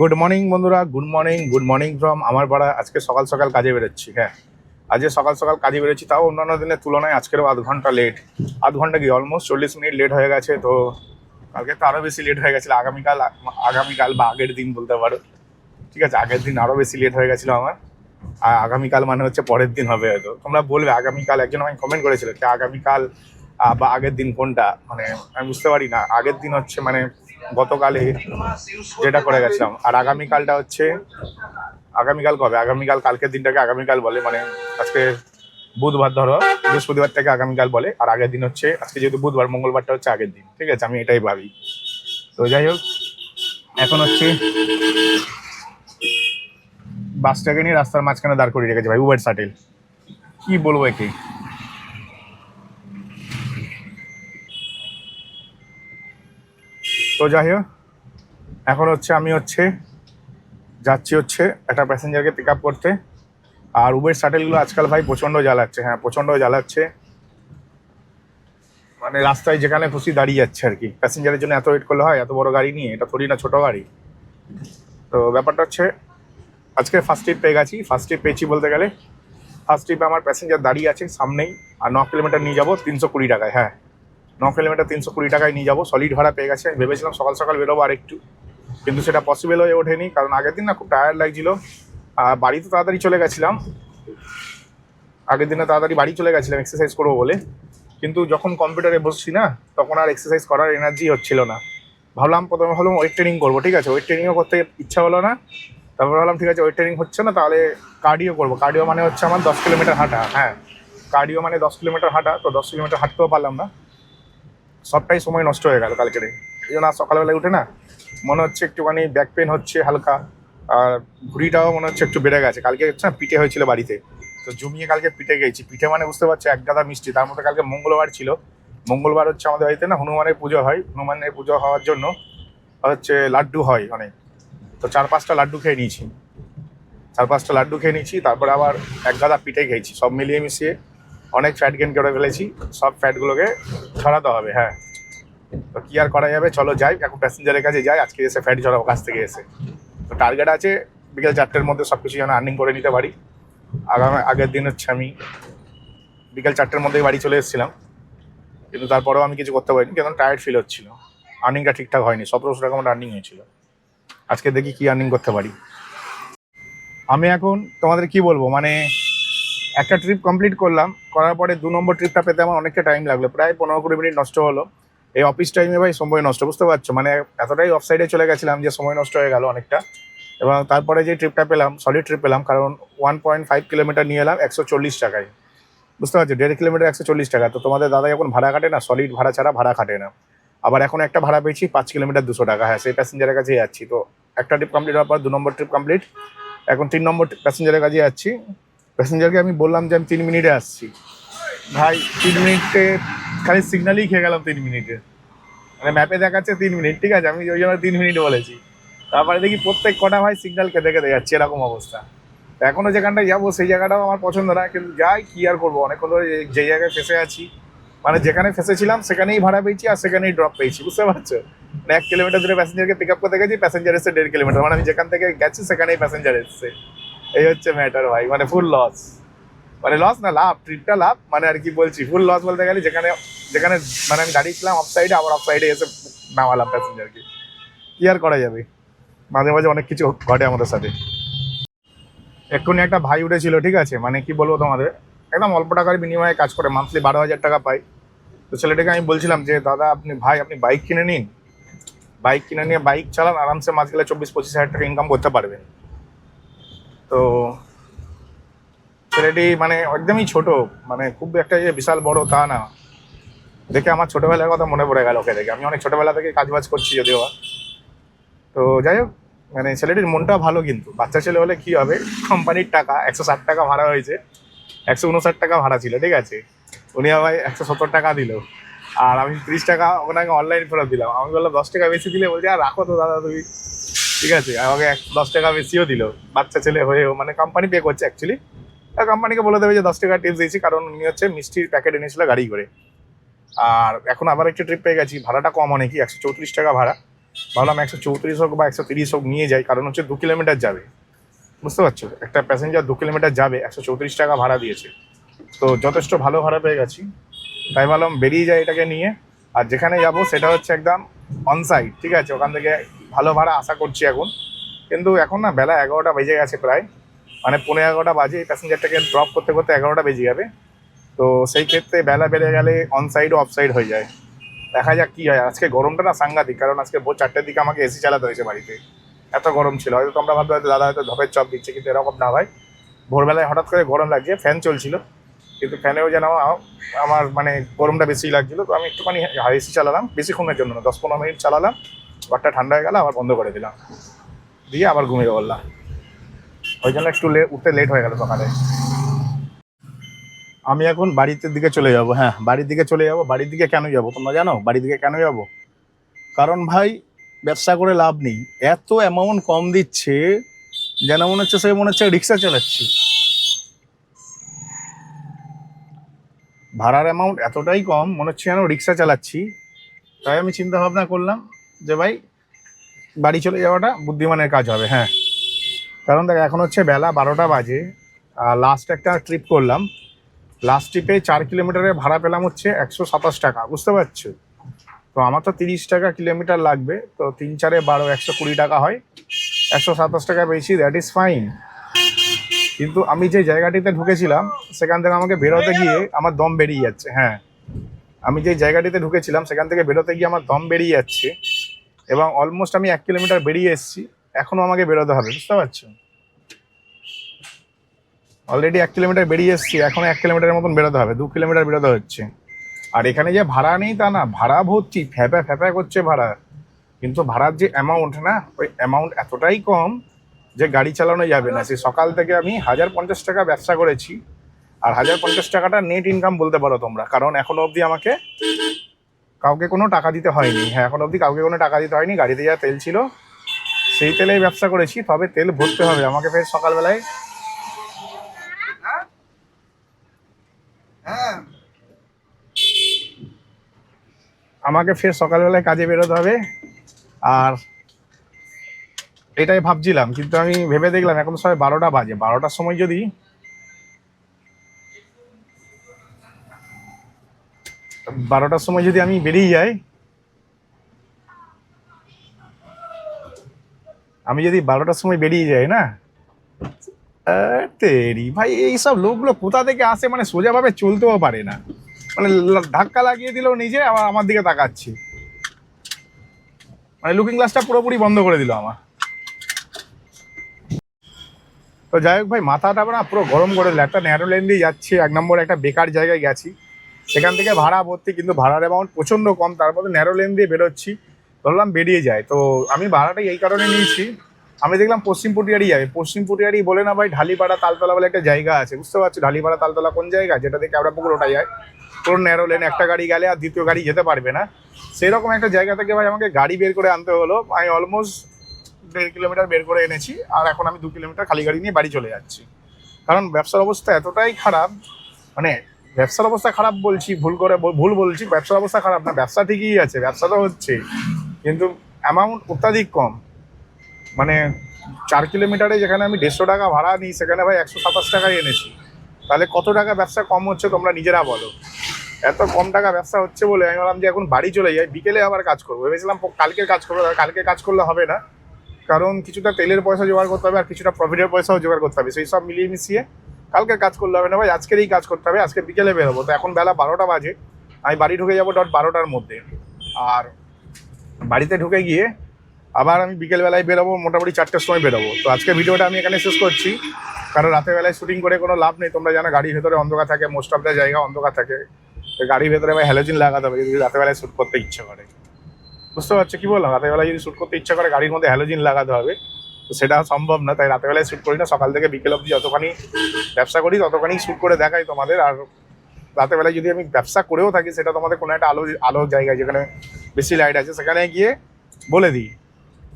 Good morning বন্ধুরা। Good morning good morning from আমার পাড়া আজকে সকাল সকাল কাজে বেরোচ্ছি হ্যাঁ। আজকে সকাল সকাল কাজে বেরোচ্ছি, তাও অন্যান্য দিনের তুলনায় আজকেরও আধ ঘণ্টা লেট আধ ঘণ্টা কি অলমোস্ট চল্লিশ মিনিট লেট হয়ে গেছে, তো কালকে তো আরও বেশি লেট হয়ে গেছিল, আগামীকাল আগামীকাল বা আগের দিন বলতে পারো। ঠিক আছে, আগের দিন আরও বেশি লেট হয়ে গেছিল আমার। আর আগামীকাল মানে হচ্ছে পরের দিন হবে হয়তো। তোমরা বলবে, আগামীকাল একজন আমাকে কমেন্ট করেছিল যে, আগামীকাল বা আগের দিন কোনটা? মানে আমি বুঝতে পারি না। আগের দিন হচ্ছে মানে গতকালে যেটা করে গেছিলাম। আর আগামীকালটা হচ্ছে, আগামীকাল কবে? আগামীকাল, কালকের দিনটাকে আগামীকাল বলে মানে আজকে বুধবার ধরো, বৃহস্পতিবার থেকে আগামীকাল বলে, আর আগের দিন হচ্ছে, আজকে যেহেতু বুধবার, মঙ্গলবারটা হচ্ছে আগের দিন, ঠিক আছে? আমি এটাই ভাবি। তো যাই হোক, এখন হচ্ছে বাসটাকে নিয়ে রাস্তার মাঝখানে দাঁড় করিয়ে রেখেছে ভাই উবার শাটেল কি বলব একে? তো যাই হোক, এখন হচ্ছে আমি হচ্ছে যাচ্ছি হচ্ছে একটা প্যাসেঞ্জারকে পিক আপ করতে। আর উবের শাটেলগুলো আজকাল ভাই প্রচণ্ড জ্বালাচ্ছে হ্যাঁ প্রচণ্ড জ্বালাচ্ছে। মানে রাস্তায় যেখানে খুশি দাঁড়িয়ে যাচ্ছে আর কি। প্যাসেঞ্জারের জন্য এত ওয়েট করলে হয়, এত বড় গাড়ি নিয়ে, এটা থোড়ি না ছোট গাড়ি। তো ব্যাপারটা হচ্ছে, আজকে ফার্স্ট ট্রিপ পেয়ে গেছি। ফার্স্ট ট্রিপ পেয়েছি বলতে গেলে ফার্স্ট ট্রিপে আমার প্যাসেঞ্জার দাঁড়িয়ে আছে সামনেই, আর ন কিলোমিটার নিয়ে যাব তিনশো কুড়ি টাকায় হ্যাঁ। ন কিলোমিটার তিনশো কুড়ি টাকায় নিয়ে যাব। সলিড ভাড়া পেয়ে গেছে। ভেবেছিলাম সকাল সকাল বেরোবো আর একটু কিন্তু সেটা পসিবল হয়ে ওঠেনি, কারণ আগের দিন না খুব টায়ার্ড লাগছিল। আর বাড়িতে তাড়াতাড়ি চলে গেছিলাম। আগের দিনে তাড়াতাড়ি বাড়ি চলে গেছিলাম এক্সারসাইজ করব বলে। কিন্তু যখন কম্পিউটারে বসছি না, তখন আর এক্সারসাইজ করার এনার্জি হচ্ছিল না। ভাবলাম প্রথমে ভাবলাম ওয়েট ট্রেনিং করব, ঠিক আছে? ওয়েট ট্রেনিংও করতে ইচ্ছা হলো না। তারপর ভাবলাম, ঠিক আছে ওয়েট ট্রেনিং হচ্ছে না, তাহলে কার্ডিও করব। কার্ডিও মানে হচ্ছে আমার দশ কিলোমিটার হাঁটা হ্যাঁ। কার্ডিও মানে দশ কিলোমিটার হাঁটা, তো দশ কিলোমিটার হাঁটতেও পারলাম না। সবটাই সময় নষ্ট হয়ে গেল কালকের এই জন্য সকালবেলায় উঠে না মনে হচ্ছে একটুখানি ব্যাক পেন হচ্ছে হালকা, আর ভুঁড়িটাও মনে হচ্ছে একটু বেড়ে গেছে। কালকে হচ্ছে না পিঠে হয়েছিল বাড়িতে, তো জমিয়ে কালকে পিঠে গেছি পিঠে মানে বুঝতে পারছি, এক গাদা মিষ্টি। তার মধ্যে কালকে মঙ্গলবার ছিল। মঙ্গলবার হচ্ছে আমাদের বাড়িতে না হনুমানের পুজো হয়। হনুমানের পুজো হওয়ার জন্য হচ্ছে লাড্ডু হয় অনেক। তো চার পাঁচটা লাড্ডু খেয়ে নিয়েছি। চার পাঁচটা লাড্ডু খেয়ে নিয়েছি, তারপরে আবার এক গাদা পিঠে খেয়েছি। সব মিলিয়ে মিশিয়ে অনেক ফ্যাট গেন করে ফেলেছি, সব ফ্যাটগুলোকে ছড়াতে হবে হ্যাঁ। তো কি আর করা যাবে? চলো যাই, এখন প্যাসেঞ্জারের কাছে যাই, আজকে এসে ফ্যাট ঝরাবো কাছ থেকে এসে। তো টার্গেট আছে, বিকেল চারটের মধ্যে সব কিছু যেন আর্নিং করে নিতে পারি। আগামী, আগের দিন হচ্ছে আমি বিকেল চারটের মধ্যেই বাড়ি চলে এসেছিলাম। কিন্তু তারপরেও আমি কিছু করতে পারিনি কারণ টায়ার্ড ফিল হচ্ছিল। আর্নিংটা ঠিকঠাক হয়নি সতেরোশো টাকা আমার আর্নিং হয়েছিল। আজকে দেখি কি আর্নিং করতে পারি। আমি এখন তোমাদের কি বলব? মানে একটা ট্রিপ কমপ্লিট করলাম, করার পরে দু নম্বর ট্রিপটা পেতে আমার অনেকটা টাইম লাগল, প্রায় পনেরো কুড়ি মিনিট নষ্ট হলো। এই অফিস টাইমে ভাই সময় নষ্ট, বুঝতে পারছ? মানে এতটাই অফ সাইডে চলে গেছিলাম যে সময় নষ্ট হয়ে গেল অনেকটা। এবং তারপরে যে ট্রিপটা পেলাম সলিড ট্রিপ পেলাম, কারণ ওয়ান পয়েন্ট ফাইভ কিলোমিটার নিয়ে এলাম একশো চল্লিশ টাকায়। বুঝতে পারছ? দেড় কিলোমিটার একশো চল্লিশ টাকা। তো তোমাদের দাদা যখন ভাড়া কাটে না? সলিড ভাড়া ছাড়া ভাড়া কাটে না। আবার এখন একটা ভাড়া পেয়েছি, পাঁচ কিলোমিটার দুশো টাকা। হ্যাঁ সেই প্যাসেঞ্জারের কাছে যাচ্ছি। তো একটা ট্রিপ কমপ্লিট হওয়ার পর দু নম্বর ট্রিপ কমপ্লিট এখন তিন নম্বর প্যাসেঞ্জারের কাছে যাচ্ছি। প্যাসেঞ্জারকে আমি বললাম যে আমি তিন মিনিটে আসছি। ভাই, তিন মিনিটে খালি সিগনালই খেয়ে গেলাম তিন মিনিটে। মানে ম্যাপে দেখাচ্ছে তিন মিনিট, ঠিক আছে? আমি ওই জন্য তিন মিনিট বলেছি। তারপরে দেখি প্রত্যেক কটা ভাই সিগনাল খেতে খেতে যাচ্ছে, এরকম অবস্থা। তো এখনও যেখানটায় যাব, সেই জায়গাটাও আমার পছন্দ না, কিন্তু যাই, কি আর করব? অনেকক্ষণ ধরে যে- জায়গায় ফেসে আছি মানে যেখানে ফেসেছিলাম, সেখানেই ভাড়া পেয়েছি আর সেখানেই ড্রপ পেয়েছি, বুঝতে পারছ? মানে এক কিলোমিটার দূরে প্যাসেঞ্জারকে পিক আপ করতে গেছি প্যাসেঞ্জার এসে দেড় কিলোমিটার মানে আমি যেখান থেকে গেছি, সেখানেই প্যাসেঞ্জার এসছে। এই হচ্ছে ম্যাটার ভাই মানে ফুল লস মানে লস না, লাভ ট্রিপটা লাভ মানে আর কি বলছি ফুল লস বলতে গেলে যেখানে যেখানে মানে আমি দাঁড়িয়েছিলাম অফ সাইডে আবার অফ সাইডে এসে নামালাম প্যাসেঞ্জারকে কি। আর করা যাবে? মাঝে মাঝে অনেক কিছু ঘটে আমাদের সাথে। এক্ষুনি একটা ভাই উঠেছিল, ঠিক আছে? মানে কি বলব তোমাদের? একদম অল্প টাকার বিনিময়ে কাজ করে মান্থলি বারো হাজার টাকা পাই তো ছেলেটাকে আমি বলছিলাম যে, দাদা, আপনি ভাই, আপনি বাইক কিনে নিন। বাইক কিনে নিয়ে বাইক চালান, আরামসে মাস গেলে চব্বিশ পঁচিশ হাজার টাকা ইনকাম করতে পারবেন। তো ছেলেটি মানে একদমই ছোট মানে খুব একটা যে বিশাল বড় তা না। দেখে আমার ছোটবেলার কথা মনে পড়ে গেল ওকে দেখে। আমি অনেক ছোটবেলা থেকে কাজ বাজ করছি যদিও তো যাই হোক মানে ছেলেটির মনটা ভালো কিন্তু। বাচ্চা ছেলে হলে কি হবে? কোম্পানির টাকা, একশো ষাট টাকা ভাড়া হয়েছে। একশো উনষাট টাকা ভাড়া ছিল, ঠিক আছে? উনি আবার একশো সত্তর টাকা দিল। আর আমি তিরিশ টাকা ওনাকে অনলাইন ফেরত দিলাম। আমি বললাম, দশ টাকা বেশি দিলে বলছে, আর রাখো তো দাদা তুমি। ঠিক আছে? আমাকে এক, দশ টাকা বেশিও দিল। বাচ্চা ছেলে হয়েও মানে কোম্পানি পে করছে অ্যাকচুয়ালি আর কোম্পানিকে বলে দেবে যে দশ টাকা টিপস দিয়েছি, কারণ উনি হচ্ছে মিষ্টির প্যাকেট এনেছিল গাড়ি করে। আর এখন আবার একটা ট্রিপ পেয়ে গেছি। ভাড়াটা কম অনেকই, একশো চৌত্রিশ টাকা ভাড়া। ভাবলাম একশো চৌত্রিশ হোক বা একশো তিরিশ হোক নিয়ে যাই, কারণ হচ্ছে দু কিলোমিটার যাবে। বুঝতে পারছ? একটা প্যাসেঞ্জার দু কিলোমিটার যাবে, একশো চৌত্রিশ টাকা ভাড়া দিয়েছে। তো যথেষ্ট ভালো ভাড়া পেয়ে গেছি। তাই ভাবলাম বেরিয়ে যাই এটাকে নিয়ে। আর যেখানে যাব সেটা হচ্ছে একদম অনসাইড ঠিক আছে? ওখান থেকে ভালো ভাড়া আশা করছি এখন। কিন্তু এখন না বেলা এগারোটা বেজে গেছে প্রায়। মানে পনেরো এগারোটা বাজে প্যাসেঞ্জারটাকে ড্রপ করতে করতে এগারোটা বেজে যাবে। তো সেই ক্ষেত্রে বেলা বেড়ে গেলে অন সাইড অফ সাইড হয়ে যায়। দেখা যাক কী হয়। আজকে গরমটা না সাংঘাতিক, কারণ আজকে ভোর চারটের দিকে আমাকে এসি চালাতে হয়েছে বাড়িতে। এত গরম ছিল। হয়তো তোমরা ভাববে হয়তো দাদা হয়তো ধপের চপ দিচ্ছে, কিন্তু এরকম না ভাই। ভোরবেলায় হঠাৎ করে গরম লাগছে ফ্যান চলছিল। কিন্তু ফ্যানেও যেন আমার- আমার মানে গরমটা বেশি লাগছিল, তো আমি একটুখানি এসি চালালাম। বেশিক্ষণের জন্য না, দশ পনেরো মিনিট চালালাম। ঘরটা ঠান্ডা হয়ে গেল, আবার বন্ধ করে দিলাম। দিয়ে আবার ঘুমিয়ে পড়লাম। ওই জন্য একটু উঠতে লেট হয়ে গেল সকালে। আমি এখন বাড়িতে দিকে চলে যাব হ্যাঁ বাড়ির দিকে চলে যাব। বাড়ির দিকে কেন যাব তোমরা জানো? বাড়ির দিকে কেন যাব? কারণ ভাই, ব্যবসা করে লাভ নেই। এত অ্যামাউন্ট কম দিচ্ছে, যেন মনে হচ্ছে সে মনে হচ্ছে রিক্সা চালাচ্ছি। ভাড়ার অ্যামাউন্ট এতটাই কম, মনে হচ্ছে যেন রিক্সা চালাচ্ছি। তাই আমি চিন্তা ভাবনা করলাম যে ভাই, বাড়ি চলে যাওয়াটা বুদ্ধিমানের কাজ হবে হ্যাঁ। কারণ দেখ, এখন হচ্ছে বেলা বারোটা বাজে লাস্ট একটা ট্রিপ করলাম। লাস্ট ট্রিপে চার কিলোমিটারের ভাড়া পেলাম হচ্ছে একশো সাতাশ টাকা, বুঝতে পারছ? তো আমার তো তিরিশ টাকা কিলোমিটার লাগবে, তো তিন চারে বারো, একশো কুড়ি টাকা হয়। একশো সাতাশ টাকা পেয়েছি দ্যাট ইজ ফাইন কিন্তু আমি যে জায়গাটিতে ঢুকেছিলাম, সেখান থেকে আমাকে বেরোতে গিয়ে আমার দম বেরিয়ে যাচ্ছে হ্যাঁ। আমি যে জায়গাটিতে ঢুকেছিলাম, সেখান থেকে বেরোতে গিয়ে আমার দম বেরিয়ে যাচ্ছে। এবং অলমোস্ট আমি এক কিলোমিটার বেরিয়ে এসেছি। এখনও আমাকে বেরোতে হবে, বুঝতে পারছ? অলরেডি এক কিলোমিটার বেরিয়ে এসেছি, এখনও এক কিলোমিটারের মতন বেরোতে হবে, দু কিলোমিটার বেরোতে হচ্ছে। আর এখানে যে ভাড়া নেই তা না, ভাড়া ভর্তি, ফ্যাপা ফ্যাপা করছে ভাড়া। কিন্তু ভাড়ার যে অ্যামাউন্ট না, ওই অ্যামাউন্ট এতটাই কম যে গাড়ি চালানো যাবে না। সেই সকাল থেকে আমি হাজার পঞ্চাশ টাকা ব্যবসা করেছি। আর হাজার পঞ্চাশ টাকাটা নেট ইনকাম বলতে পারো তোমরা, কারণ এখনও অবধি আমাকে কাউকে কোনো টাকা দিতে হয়নি। হ্যাঁ এখন অবধি কাউকে কোনো টাকা দিতে হয়নি। গাড়িতে যা তেল ছিল, সেই তেলেই ব্যবসা করেছি। তবে তেল ভরতে হবে। আমাকে ফের সকালবেলায় আমাকে ফের সকালবেলায় কাজে বেরোতে হবে। আর এটাই ভাবছিলাম, কিন্তু আমি ভেবে দেখলাম এখন সবাই বারোটা বাজে। বারোটার সময় যদি বারোটার সময় যদি আমি বেরিয়ে যাই, আমি যদি বারোটার সময় বেরিয়ে যাই না? ভাই, এইসব লোকগুলো কোথা থেকে আসে? মানে সোজাভাবে চলতেও পারে না। মানে ধাক্কা লাগিয়ে দিল নিজে, আবার আমার দিকে তাকাচ্ছি। মানে লুকিং গ্লাসটা পুরোপুরি বন্ধ করে দিল আমার। তো যাই হোক ভাই, মাথাটা না পুরো গরম করে একটা ন্যারো লেন দিয়ে যাচ্ছি, এক নম্বর একটা বেকার জায়গায় গেছি। সেখান থেকে ভাড়া ভর্তি, কিন্তু ভাড়ার অ্যামাউন্ট প্রচণ্ড কম, তার মধ্যে ন্যারো লেন দিয়ে বেরোচ্ছি। ধরলাম বেরিয়ে যায়। তো আমি ভাড়াটা এই কারণে নিয়েছি। আমি দেখলাম পশ্চিম পটিয়ারি যাবে। পশ্চিম পটিয়ারি বলে না ভাই, ঢালিপাড়া তালতলা বলে একটা জায়গা আছে। বুঝতে পারছি ঢালিপাড়া তালতলা কোন জায়গা? যেটা থেকে আমরা পুকুর ওটা যায় পুরো ন্যারো লেন একটা গাড়ি গেলে আর দ্বিতীয় গাড়ি যেতে পারবে না। সেরকম একটা জায়গা থেকে ভাই আমাকে গাড়ি বের করে আনতে হলো। আমি অলমোস্ট দেড় কিলোমিটার বের করে এনেছি। আর এখন আমি দু কিলোমিটার খালি গাড়ি নিয়ে বাড়ি চলে যাচ্ছি। কারণ ব্যবসার অবস্থা এতটাই খারাপ। মানে ব্যবসার অবস্থা খারাপ বলছি, ভুল করে ভুল বলছি, ব্যবসার অবস্থা খারাপ না, ব্যবসা ঠিকই আছে, ব্যবসা তো হচ্ছে। কিন্তু অ্যামাউন্ট অত্যাধিক কম। মানে চার কিলোমিটারে যেখানে আমি দেড়শো টাকা ভাড়া নিই, সেখানে ভাই একশো সাতাশ টাকায় এনেছি। তাহলে কত টাকা ব্যবসা কম হচ্ছে তোমরা নিজেরা বলো। এত কম টাকা ব্যবসা হচ্ছে বলে আমি ভাবলাম যে এখন বাড়ি চলে যাই, বিকেলে আবার কাজ করব। ভেবেছিলাম কালকে কাজ করব কালকে কাজ করলে হবে না। কারণ কিছুটা তেলের পয়সা জোগাড় করতে হবে আর কিছুটা প্রফিটের পয়সাও জোগাড় করতে হবে, সেই সব মিলিয়ে মিশিয়ে কালকে কাজ করলে হবে না ভাই, আজকেরই কাজ করতে হবে, আজকে বিকেলে বেরোবো। তো এখন বেলা বারোটা বাজে, আমি বাড়ি ঢুকে যাব ডট বারোটার মধ্যে। আর বাড়িতে ঢুকে গিয়ে আবার আমি বিকেলবেলায় বেরোবো, মোটামুটি চারটের সময় বেরোবো। তো আজকে ভিডিওটা আমি এখানে শেষ করছি। কারণ রাতের বেলায় শুটিং করে কোনো লাভ নেই। তোমরা জানো গাড়ির ভেতরে অন্ধকার থাকে মোস্ট অফ দ্য জায়গা অন্ধকার থাকে। তো গাড়ির ভেতরে ভাই হ্যালোজিন লাগাতে হবে, যদি রাতের বেলায় শ্যুট করতে ইচ্ছে করে। বুঝতে পারছ কী বললাম? রাতের বেলায় যদি শ্যুট করতে ইচ্ছা করে, গাড়ির মধ্যে হ্যালোজিন লাগাতে হবে। তো সেটা সম্ভব না, তাই রাতের বেলায় শ্যুট করি না। সকাল থেকে বিকেল অবধি যতখানি ব্যবসা করি, ততখানি শ্যুট করে দেখাই তোমাদের। আর রাতের বেলায় যদি আমি ব্যবসা করেও থাকি, সেটা তোমাদের কোনো একটা আলো আলো জায়গায় যেখানে বেশি লাইট আছে, সেখানে গিয়ে বলে দিই।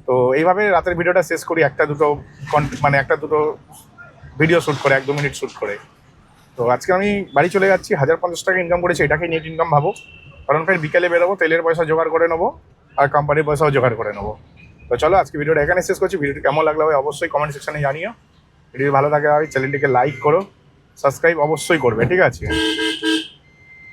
তো এইভাবে রাতের ভিডিওটা শেষ করি, একটা দুটো মানে একটা দুটো ভিডিও শ্যুট করে, এক দু মিনিট শ্যুট করে। তো আজকে আমি বাড়ি চলে যাচ্ছি, হাজার পঞ্চাশ টাকা ইনকাম করেছি এটাকে নেট ইনকাম ভাবো। কারণ ফের বিকেলে বেরোবো, তেলের পয়সা জোগাড় করে নেব, আর কোম্পানির পয়সাও জোগাড় করে নেব। তো চলো, আজকে ভিডিওটা এখানে শেষ করছি। ভিডিওটি কেমন লাগল অবশ্যই কমেন্ট সেকশনে জানিও। ভিডিও ভালো থাকে চ্যানেলটিকে লাইক করো সাবস্ক্রাইব অবশ্যই করবে ঠিক আছে?